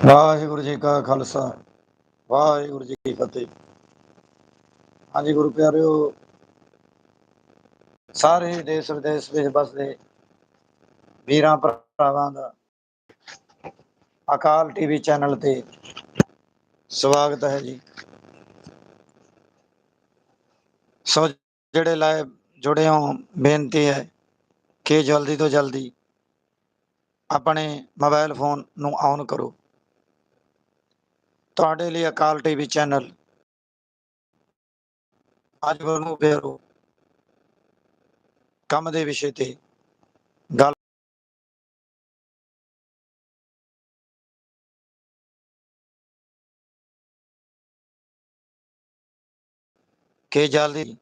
ਵਾਹਿਗੁਰੂ ਜੀ ਕਾ ਖਾਲਸਾ, ਵਾਹਿਗੁਰੂ ਜੀ ਕੀ ਫਤਿਹ। ਹਾਂਜੀ ਗੁਰੂ ਪਿਆਰਿਓ, ਸਾਰੇ ਹੀ ਦੇਸ਼ ਵਿਦੇਸ਼ ਵਿੱਚ ਬਸਦੇ ਵੀਰਾਂ ਭਰਾਵਾਂ ਦਾ ਅਕਾਲ ਟੀਵੀ ਚੈਨਲ ਤੇ ਸਵਾਗਤ ਹੈ ਜੀ। ਸੋ ਜਿਹੜੇ ਲਾਈਵ ਜੁੜੇ ਹੋ, ਬੇਨਤੀ ਹੈ ਕਿ ਜਲਦੀ ਤੋਂ ਜਲਦੀ ਆਪਣੇ ਮੋਬਾਈਲ ਫੋਨ ਨੂੰ ਔਨ ਕਰੋ। ਤੁਹਾਡੇ ਲਈ ਅਕਾਲ ਟੀਵੀ ਚੈਨਲ। ਅੱਜ ਨੂੰ ਫੇਰੋ ਕੰਮ ਦੇ ਵਿਸ਼ੇ ਤੇ। ਗੱਲ ਕਿ ਜਲਦੀ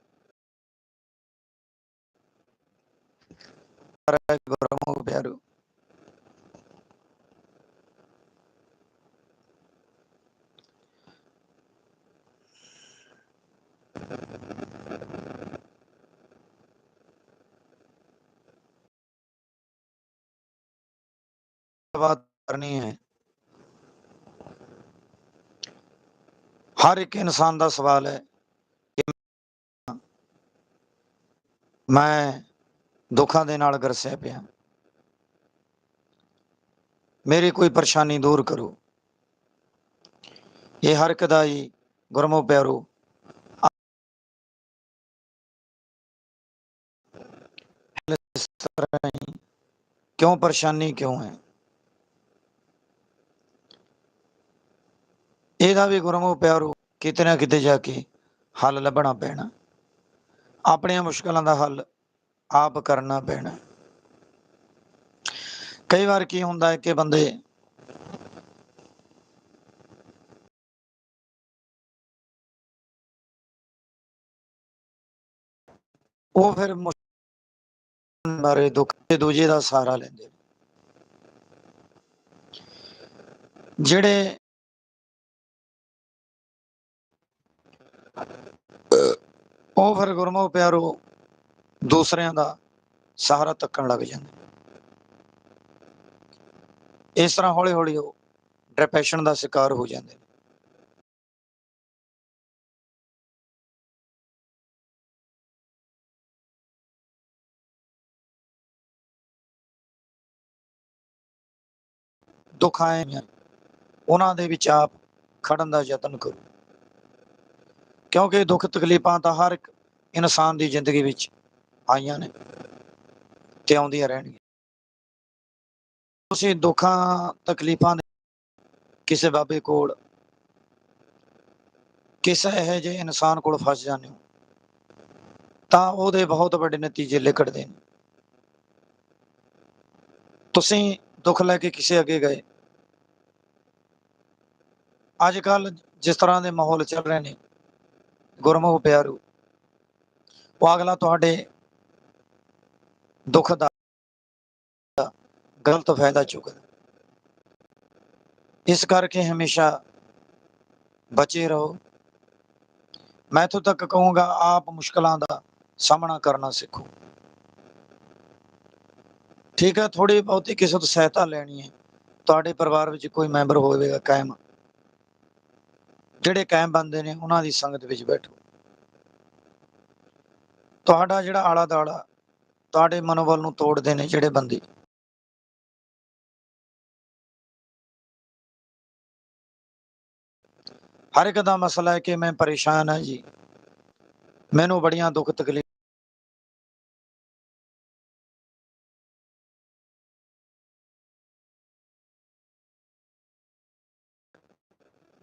ਗੁਰਮੁਖ ਪਿਆਰੋ बात करनी है ਹਰ ਇੱਕ ਇਨਸਾਨ ਦਾ ਸਵਾਲ ਹੈ ਕਿ ਮੈਂ ਦੁੱਖਾਂ ਦੇ ਨਾਲ ਗਰਸਿਆ ਪਿਆ ਮੇਰੀ ਕੋਈ ਪਰੇਸ਼ਾਨੀ ਦੂਰ ਕਰੋ ਇਹ ਹਰ ਇੱਕ ਦਾ ਹੀ ਗੁਰਮੁਖ ਪਿਆਰੋ ਇਸ ਕਿਉਂ ਪਰੇਸ਼ਾਨੀ ਕਿਉਂ ਹੈ? ਇਹਦਾ ਵੀ ਗੁਰਮੁਖ ਪਿਆਰੋ, ਕਿਤੇ ਨਾ ਕਿਤੇ ਜਾ ਕੇ ਹੱਲ ਲੱਭਣਾ ਪੈਣਾ। ਆਪਣੀਆਂ ਮੁਸ਼ਕਲਾਂ ਦਾ ਹੱਲ ਆਪ ਕਰਨਾ ਪੈਣਾ। ਕਈ ਵਾਰ ਕੀ ਹੁੰਦਾ ਹੈ ਕਿ ਬੰਦੇ ਉਹ ਫਿਰ ਮੁਸ਼ਕਲ ਬਾਰੇ ਦੁੱਖ ਤੇ ਦੂਜੇ ਦਾ ਸਹਾਰਾ ਲੈਂਦੇ ਜਿਹੜੇ ਉਹ ਫਿਰ ਗੁਰਮੁਖ ਪਿਆਰੋ ਦੂਸਰਿਆਂ ਦਾ ਸਹਾਰਾ ਤੱਕਣ ਲੱਗ ਜਾਂਦੇ ਇਸ ਤਰ੍ਹਾਂ ਹੌਲੀ ਹੌਲੀ ਉਹ ਡਿਪਰੈਸ਼ਨ ਦਾ ਸ਼ਿਕਾਰ ਹੋ ਜਾਂਦੇ ਦੁੱਖ ਆਏ ਨੇ ਉਹਨਾਂ ਦੇ ਵਿੱਚ ਆਪ ਖੜਨ ਦਾ ਯਤਨ ਕਰੋ। ਕਿਉਂਕਿ ਦੁੱਖ ਤਕਲੀਫਾਂ ਤਾਂ ਹਰ ਇੱਕ ਇਨਸਾਨ ਦੀ ਜ਼ਿੰਦਗੀ ਵਿੱਚ ਆਈਆਂ ਨੇ ਤੇ ਆਉਂਦੀਆਂ ਰਹਿਣਗੀਆਂ। ਤੁਸੀਂ ਦੁੱਖਾਂ, ਤਕਲੀਫਾਂ ਦੇ ਕਿਸੇ ਬਾਬੇ ਕੋਲ, ਕਿਸੇ ਇਹੋ ਜਿਹੇ ਇਨਸਾਨ ਕੋਲ ਫਸ ਜਾਂਦੇ ਹੋ, ਤਾਂ ਉਹਦੇ ਬਹੁਤ ਵੱਡੇ ਨਤੀਜੇ ਲਿਕੜਦੇ ਨੇ। ਤੁਸੀਂ ਦੁੱਖ ਲੈ ਕੇ ਕਿਸੇ ਅੱਗੇ ਗਏ। ਅੱਜ ਕੱਲ ਜਿਸ ਤਰ੍ਹਾਂ ਦੇ ਮਾਹੌਲ ਚੱਲ ਰਹੇ ਨੇ, ਗੁਰਮੁਖ ਪਿਆਰੂ, ਉਹ ਅਗਲਾ ਤੁਹਾਡੇ ਦੁੱਖ ਦਾ ਗਲਤ ਫਾਇਦਾ ਚੁੱਕਦਾ ਇਸ ਕਰਕੇ ਹਮੇਸ਼ਾ ਬਚੇ ਰਹੋ। ਮੈਂ ਇੱਥੋਂ ਤੱਕ ਕਹੂੰਗਾ, ਆਪ ਮੁਸ਼ਕਲਾਂ ਦਾ ਸਾਹਮਣਾ ਕਰਨਾ ਸਿੱਖੋ। ਠੀਕ ਹੈ ਥੋੜੀ ਬਹੁਤੀ ਕਿਸੇ ਤੋਂ ਸਹਾਇਤਾ ਲੈਣੀ ਹੈ। ਤੁਹਾਡੇ ਪਰਿਵਾਰ ਵਿੱਚ ਕੋਈ ਮੈਂਬਰ ਹੋਵੇਗਾ ਕਾਇਮ। ਜਿਹੜੇ ਕਾਇਮ ਬੰਦੇ ਨੇ, ਉਹਨਾਂ ਦੀ ਸੰਗਤ ਵਿੱਚ ਬੈਠੋ। ਤੁਹਾਡਾ ਜਿਹੜਾ ਆਲਾ ਦਾਲਾ ਤੁਹਾਡੇ ਮਨੋਬਲ ਨੂੰ ਤੋੜਦੇ ਨੇ ਜਿਹੜੇ ਬੰਦੇ। ਹਰ ਇੱਕ ਦਾ ਮਸਲਾ ਹੈ ਕਿ ਮੈਂ ਪਰੇਸ਼ਾਨ ਹਾਂ ਜੀ। ਮੈਨੂੰ ਬੜੀਆਂ ਦੁੱਖ ਤਕਲੀਫ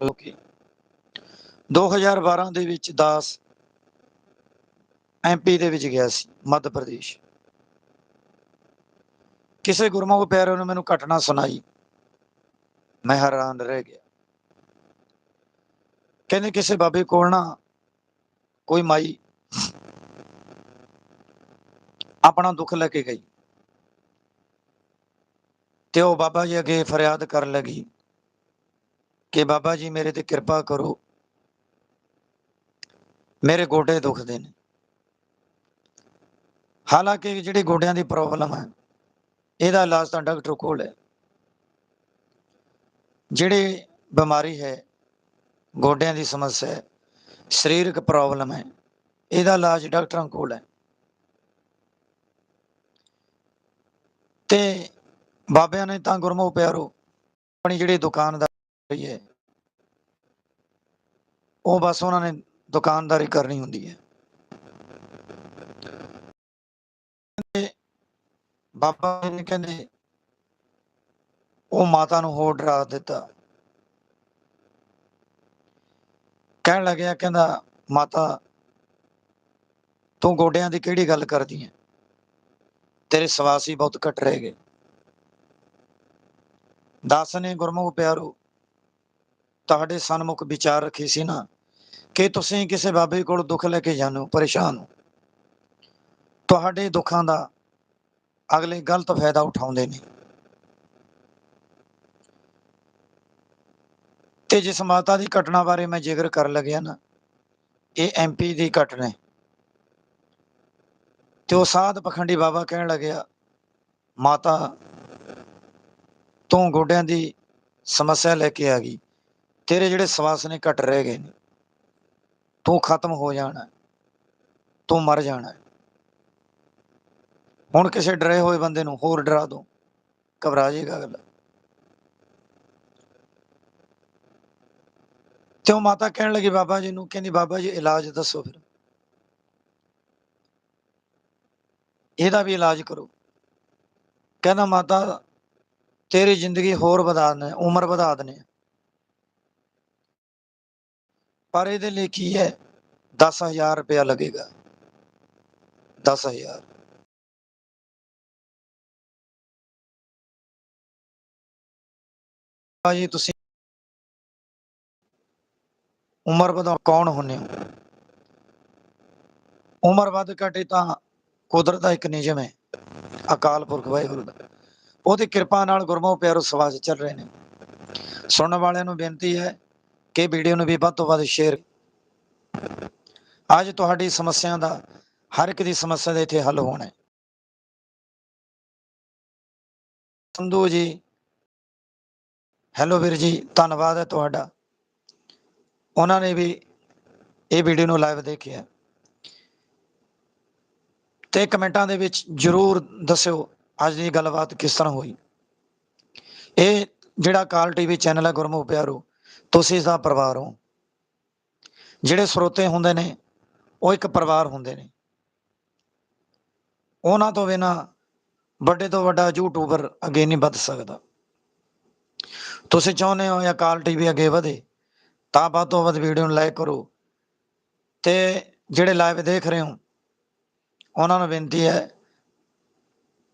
ਓਕੇ 2012 ਦੇ ਵਿੱਚ ਦਾਸ ਐਮਪੀ ਦੇ ਵਿੱਚ ਗਿਆ ਸੀ, ਮੱਧ ਪ੍ਰਦੇਸ਼। ਕਿਸੇ ਗੁਰਮੁਖ ਪਿਆਰੇ ਨੇ ਮੈਨੂੰ ਘਟਨਾ ਸੁਣਾਈ। ਮੈਂ ਹੈਰਾਨ ਰਹਿ ਗਿਆ। ਕਹਿੰਦੇ ਕਿਸੇ ਬਾਬੇ ਕੋਲ ਨਾ ਕੋਈ ਮਾਈ ਆਪਣਾ ਦੁੱਖ ਲੈ ਕੇ ਗਈ। ਤੇ ਉਹ ਬਾਬਾ ਜੀ ਅੱਗੇ ਫਰਿਆਦ ਕਰਨ ਲੱਗੀ। ਕਿ ਬਾਬਾ ਜੀ ਮੇਰੇ ਤੇ ਕਿਰਪਾ ਕਰੋ। ਮੇਰੇ ਗੋਡੇ ਦੁਖਦੇ ਨੇ। ਹਾਲਾਂਕਿ ਜਿਹੜੀ ਗੋਡਿਆਂ ਦੀ ਪ੍ਰੋਬਲਮ ਹੈ, ਇਹਦਾ ਇਲਾਜ ਤਾਂ ਡਾਕਟਰ ਕੋਲ ਹੈ। ਜਿਹੜੀ ਬਿਮਾਰੀ ਹੈ, ਗੋਡਿਆਂ ਦੀ ਸਮੱਸਿਆ ਹੈ, ਸਰੀਰਕ ਪ੍ਰੋਬਲਮ ਹੈ, ਇਹਦਾ ਇਲਾਜ ਡਾਕਟਰਾਂ ਕੋਲ ਹੈ। ਤੇ ਬਾਬਿਆਂ ਨੇ ਤਾਂ ਗੁਰਮੁਖ ਪਿਆਰੋ, ਆਪਣੀ ਜਿਹੜੀ ਦੁਕਾਨਦਾਰੀ ਹੈ। ਉਹ ਬਸ ਉਹਨਾਂ ਨੇ ਦੁਕਾਨਦਾਰੀ ਕਰਨੀ ਹੁੰਦੀ ਹੈ। ਬਾਬਾ ਜੀ ਨੇ ਕਹਿੰਦੇ, ਉਹ ਮਾਤਾ ਨੂੰ ਹੋਰ ਡਰਾ ਦਿੱਤਾ। ਕਹਿਣ ਲੱਗਿਆ, ਕਹਿੰਦਾ, ਮਾਤਾ, ਤੂੰ ਗੋਡਿਆਂ ਦੀ ਕਿਹੜੀ ਗੱਲ ਕਰਦੀ ਹੈ? ਤੇਰੇ ਸਵਾਸ ਹੀ ਬਹੁਤ ਘਟ ਰਹੇ ਗਏ। ਦਾਸ ਨੇ ਗੁਰਮੁਖ ਪਿਆਰੋ ਤੁਹਾਡੇ ਸਨਮੁਖ ਵਿਚਾਰ ਰੱਖੀ ਸੀ ਨਾ, ਕਿ ਤੁਸੀਂ ਕਿਸੇ ਬਾਬੇ ਕੋਲ ਦੁੱਖ ਲੈ ਕੇ ਜਾਂਦੇ ਹੋ ਪਰੇਸ਼ਾਨ ਹੋ। ਤੁਹਾਡੇ ਦੁੱਖਾਂ ਦਾ ਅਗਲੇ ਗਲਤ ਫਾਇਦਾ ਉਠਾਉਂਦੇ ਨੇ। ਤੇ ਜਿਸ ਮਾਤਾ ਦੀ ਘਟਨਾ ਬਾਰੇ ਮੈਂ ਜ਼ਿਕਰ ਕਰਨ ਲੱਗਿਆ ਨਾ, ਇਹ ਐਮਪੀ ਦੀ ਘਟਨਾ ਹੈ। ਤੇ ਉਹ ਸਾਧ ਪਖੰਡੀ ਬਾਬਾ ਕਹਿਣ ਲੱਗਿਆ, ਮਾਤਾ, ਤੂੰ ਗੋਡਿਆਂ ਦੀ ਸਮੱਸਿਆ ਲੈ ਕੇ ਆ ਗਈ। ਤੇਰੇ ਜਿਹੜੇ ਸਵਾਸ ਨੇ ਘਟ ਰਹਿ ਗਏ ਨੇ, ਤੂੰ ਖਤਮ ਹੋ ਜਾਣਾ, ਤੂੰ ਮਰ ਜਾਣਾ। ਹੁਣ ਕਿਸੇ ਡਰੇ ਹੋਏ ਬੰਦੇ ਨੂੰ ਹੋਰ ਡਰਾ ਦੋ, ਘਬਰਾ ਜਾਏਗਾ ਅਗਲਾ। ਤੇ ਉਹ ਮਾਤਾ ਕਹਿਣ ਲੱਗੀ, ਬਾਬਾ ਜੀ ਨੂੰ, ਕਹਿੰਦੀ, ਬਾਬਾ ਜੀ ਇਲਾਜ ਦੱਸੋ ਫਿਰ। ਇਹਦਾ ਵੀ ਇਲਾਜ ਕਰੋ। ਕਹਿੰਦਾ, ਮਾਤਾ, ਤੇਰੀ ਜ਼ਿੰਦਗੀ ਹੋਰ ਵਧਾ ਦਨੇ ਉਮਰ ਵਧਾ ਦਨੇ ਪਰ ਇਹਦੇ ਲਈ ਕੀ ਹੈ? 10000 ਰੁਪਇਆ ਲੱਗੇਗਾ। 10000 ਭਾਜੀ, ਤੁਸੀਂ ਉਮਰ ਵਧਾ ਕੌਣ ਹੁੰਨੇ ਹੋ? ਉਮਰ ਵੱਧ ਘਟੇ ਤਾਂ ਕੁਦਰਤ ਦਾ ਇੱਕ ਨਿਯਮ ਹੈ, ਅਕਾਲ ਪੁਰਖ ਵਾਹਿਗੁਰੂ ਦਾ। ਉਹਦੀ ਕਿਰਪਾ ਨਾਲ ਗੁਰਮੁਖ ਪਿਆਰੋ ਸਵਾਜ ਚੱਲ ਰਹੇ ਨੇ। ਸੁਣਨ ਵਾਲਿਆਂ ਨੂੰ ਬੇਨਤੀ ਹੈ ਕਿ ਵੀਡੀਓ ਨੂੰ ਵੀ ਵੱਧ ਤੋਂ ਵੱਧ ਸ਼ੇਅਰ ਅੱਜ ਤੁਹਾਡੀ ਸਮੱਸਿਆ ਦਾ ਹਰ ਇੱਕ ਦੀ ਸਮੱਸਿਆ ਦਾ ਇੱਥੇ ਹੱਲ ਹੋਣਾ ਹੈ। ਸੰਧੂ ਜੀ, ਹੈਲੋ ਵੀਰ ਜੀ, ਧੰਨਵਾਦ ਹੈ ਤੁਹਾਡਾ। ਉਹਨਾਂ ਨੇ ਵੀ ਇਹ ਵੀਡੀਓ ਨੂੰ ਲਾਈਵ ਦੇਖਿਆ। ਤੇ ਕਮੈਂਟਾਂ ਦੇ ਵਿੱਚ ਜਰੂਰ ਦੱਸਿਓ ਅੱਜ ਦੀ ਗੱਲਬਾਤ ਕਿਸ ਤਰ੍ਹਾਂ ਹੋਈ। ਇਹ ਜਿਹੜਾ ਕਾਲ ਟੀਵੀ ਚੈਨਲ ਹੈ ਗੁਰਮੁਖ ਪਿਆਰੋ ਤੁਸੀਂ ਇਸ ਦਾ ਪਰਿਵਾਰ ਹੋ ਜਿਹੜੇ ਸਰੋਤੇ ਹੁੰਦੇ ਨੇ ਉਹ ਇੱਕ ਪਰਿਵਾਰ ਹੁੰਦੇ ਨੇ ਉਹਨਾਂ ਤੋਂ ਬਿਨਾ ਵੱਡੇ ਤੋਂ ਵੱਡਾ ਯੂਟਿਊਬਰ ਅੱਗੇ ਨਹੀਂ ਵੱਧ ਸਕਦਾ ਤੁਸੀਂ ਚਾਹੁੰਦੇ ਹੋ ਜਾਂ ਕਾਲ ਟੀਵੀ ਅੱਗੇ ਵਧੇ ਤਾਂ ਵੱਧ ਤੋਂ ਵੱਧ ਵੀਡੀਓ ਨੂੰ ਲਾਈਕ ਕਰੋ ਤੇ ਜਿਹੜੇ ਲਾਈਵ ਦੇਖ ਰਹੇ ਹੋ ਉਹਨਾਂ ਨੂੰ ਬੇਨਤੀ ਹੈ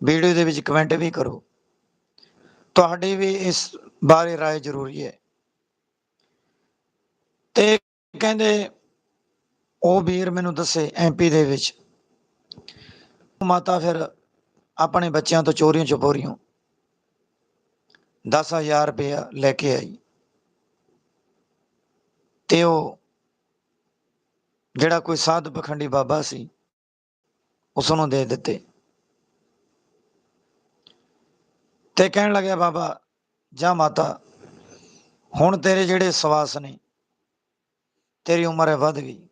ਵੀਡੀਓ ਦੇ ਵਿੱਚ ਕਮੈਂਟ ਵੀ ਕਰੋ ਤੁਹਾਡੀ ਵੀ ਇਸ ਬਾਰੇ رائے ਜ਼ਰੂਰੀ ਹੈ ਤੇ ਕਹਿੰਦੇ ਉਹ ਵੀਰ ਮੈਨੂੰ ਦੱਸੇ ਐਮਪੀ ਦੇ ਵਿੱਚ। ਮਾਤਾ ਫਿਰ ਆਪਣੇ ਬੱਚਿਆਂ ਤੋਂ ਚੋਰੀਆਂ ਚਪੋਰੀਆਂ 10000 ਰੁਪਇਆ ਲੈ ਕੇ ਆਈ। ਤੇ ਉਹ ਜਿਹੜਾ ਕੋਈ ਸਾਧ ਪਖੰਡੀ ਬਾਬਾ ਸੀ, ਉਸ ਨੂੰ ਦੇ ਦਿੱਤੇ। ਤੇ ਕਹਿਣ ਲੱਗਿਆ, ਬਾਬਾ, ਜਾ ਮਾਤਾ, ਹੁਣ ਤੇਰੇ ਜਿਹੜੇ ਸਵਾਸ ਨੇ ਤੇਰੀ ਉਮਰ ਹੈ ਵੱਧ ਗਈ।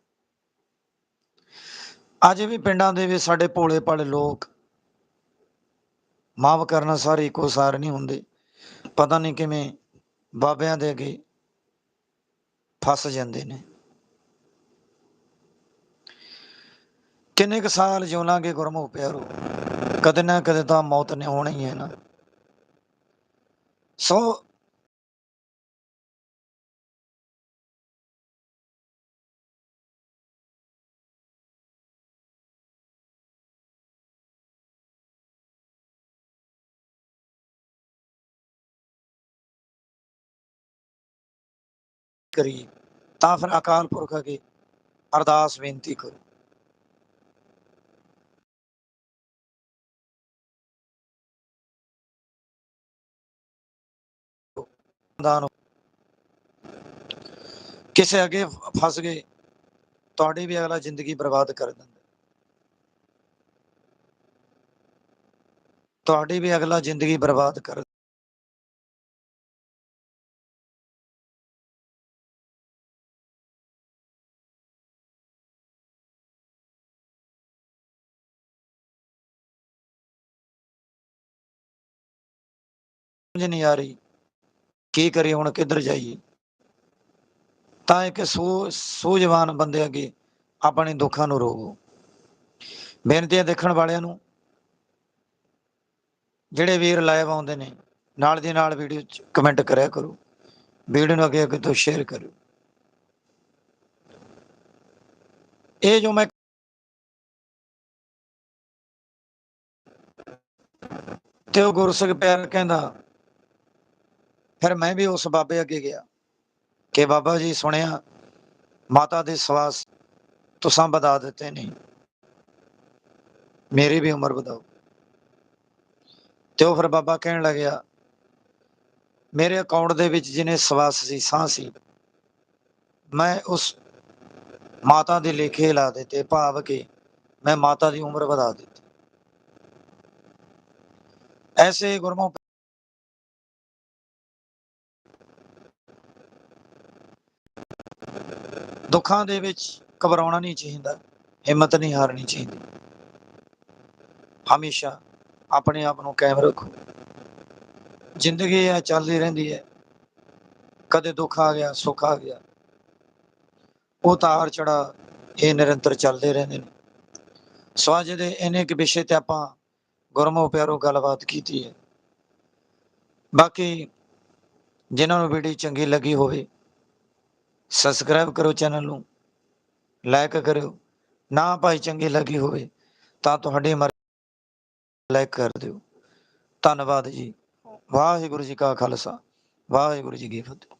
ਅੱਜ ਵੀ ਪਿੰਡਾਂ ਦੇ ਵਿੱਚ ਸਾਡੇ ਭੋਲੇ ਭਾਲੇ ਲੋਕ ਮਾਫ ਕਰਨਾ ਸਾਰੇ ਇੱਕੋ ਸਾਰ ਨਹੀਂ ਹੁੰਦੇ। ਪਤਾ ਨਹੀਂ ਕਿਵੇਂ ਬਾਬਿਆਂ ਦੇ ਅੱਗੇ ਫਸ ਜਾਂਦੇ ਨੇ। ਕਿੰਨੇ ਕੁ ਸਾਲ ਜਿਉਲਾਂਗੇ ਗੁਰਮੁਖ ਪਿਆਰੋ? ਕਦੇ ਨਾ ਕਦੇ ਤਾਂ ਮੌਤ ਨੇ ਹੋਣੀ ਹੀ ਹੈ ਨਾ। ਸੋ ਕਰੀਏ ਤਾਂ ਫਿਰ ਅਕਾਲ ਪੁਰਖ ਅੱਗੇ ਅਰਦਾਸ ਬੇਨਤੀ ਕਰੋ। ਦਾਨ ਕਿਸੇ ਅੱਗੇ ਫਸ ਗਏ, ਤੁਹਾਡੀ ਵੀ ਅਗਲਾ ਜ਼ਿੰਦਗੀ ਬਰਬਾਦ ਕਰ ਦਿੰਦਾ। ਤੁਹਾਡੀ ਵੀ ਅਗਲਾ ਜ਼ਿੰਦਗੀ ਬਰਬਾਦ ਕਰ ਸਮਝ ਨਹੀਂ ਆ ਰਹੀ। ਕੀ ਕਰੀਏ ਹੁਣ, ਕਿੱਧਰ ਜਾਈਏ? ਤਾਂ ਇੱਕ ਸੂ, ਸੂਝਵਾਨ ਬੰਦੇ ਅੱਗੇ ਆਪਣੇ ਦੁੱਖਾਂ ਨੂੰ ਰੋਵੋ। ਬੇਨਤੀ ਹੈ ਦੇਖਣ ਵਾਲਿਆਂ ਨੂੰ, ਜਿਹੜੇ ਵੀਰ ਲਾਈਵ ਆਉਂਦੇ ਨੇ, ਨਾਲ ਦੀ ਨਾਲ ਵੀਡੀਓ 'ਚ ਕਮੈਂਟ ਕਰਿਆ ਕਰੋ। ਵੀਡੀਓ ਨੂੰ ਅੱਗੇ ਅੱਗੇ ਤੋਂ ਸ਼ੇਅਰ ਕਰੋ ਇਹ ਜੋ ਮੈਂ ਤੇ ਉਹ ਗੁਰਸਿੱਖ ਪਿਆਰ ਕਹਿੰਦਾ ਫਿਰ ਮੈਂ ਵੀ ਉਸ ਬਾਬੇ ਅੱਗੇ ਗਿਆ ਕਿ ਬਾਬਾ ਜੀ ਸੁਣਿਆ, ਮਾਤਾ ਦੇ ਸਵਾਸ ਤੁਸਾਂ ਵਧਾ ਦਿੱਤੇ ਨੇ ਮੇਰੀ ਵੀ ਉਮਰ ਵਧਾਓ। ਤੇ ਉਹ ਫਿਰ ਬਾਬਾ ਕਹਿਣ ਲੱਗਿਆ, ਮੇਰੇ ਅਕਾਊਂਟ ਦੇ ਵਿੱਚ ਜਿਹਨੇ ਸਵਾਸ ਸੀ, ਸਾਹ ਸੀ, ਮੈਂ ਉਸ ਮਾਤਾ ਦੇ ਲੇਖੇ ਲਾ ਦਿੱਤੇ, ਭਾਵ ਕਿ ਮੈਂ ਮਾਤਾ ਦੀ ਉਮਰ ਵਧਾ ਦਿੱਤੀ। ਐਸੇ ਗੁਰਮੁਖ ਦੁੱਖਾਂ ਦੇ ਵਿੱਚ ਘਬਰਾਉਣਾ ਨਹੀਂ ਚਾਹੀਦਾ, ਹਿੰਮਤ ਨਹੀਂ ਹਾਰਨੀ ਚਾਹੀਦੀ। ਹਮੇਸ਼ਾ ਆਪਣੇ ਆਪ ਨੂੰ ਕਾਇਮ ਰੱਖੋ। ਜ਼ਿੰਦਗੀ ਹੈ ਚੱਲਦੀ ਰਹਿੰਦੀ ਹੈ। ਕਦੇ ਦੁੱਖ ਆ ਗਿਆ, ਸੁੱਖ ਆ ਗਿਆ। ਉਹ ਤਾਰ ਚੜਾ ਇਹ ਨਿਰੰਤਰ ਚੱਲਦੇ ਰਹਿੰਦੇ ਨੇ। ਸੋ ਅੱਜ ਦੇ ਇਹਨੇ ਕਿ ਵਿਸ਼ੇ ਤੇ ਆਪਾਂ ਗੁਰਮੋ ਪਿਆਰੋ ਗੱਲਬਾਤ ਕੀਤੀ ਹੈ। ਬਾਕੀ ਜਿਨ੍ਹਾਂ ਨੂੰ ਵੀਡੀਓ ਚੰਗੀ ਲੱਗੀ ਹੋਵੇ ਸਬਸਕ੍ਰਾਈਬ ਕਰੋ ਚੈਨਲ ਨੂੰ ਲਾਈਕ ਕਰਿਓ, ਨਾ ਭਾਈ ਚੰਗੀ ਲੱਗੀ ਹੋਵੇ ਤਾਂ ਤੁਹਾਡੀ ਮਰਜ਼ੀ ਲਾਈਕ ਕਰ ਦਿਓ। ਧੰਨਵਾਦ ਜੀ। ਵਾਹਿਗੁਰੂ ਜੀ ਕਾ ਖਾਲਸਾ, ਵਾਹਿਗੁਰੂ ਜੀ ਕੀ ਫਤਿਹ।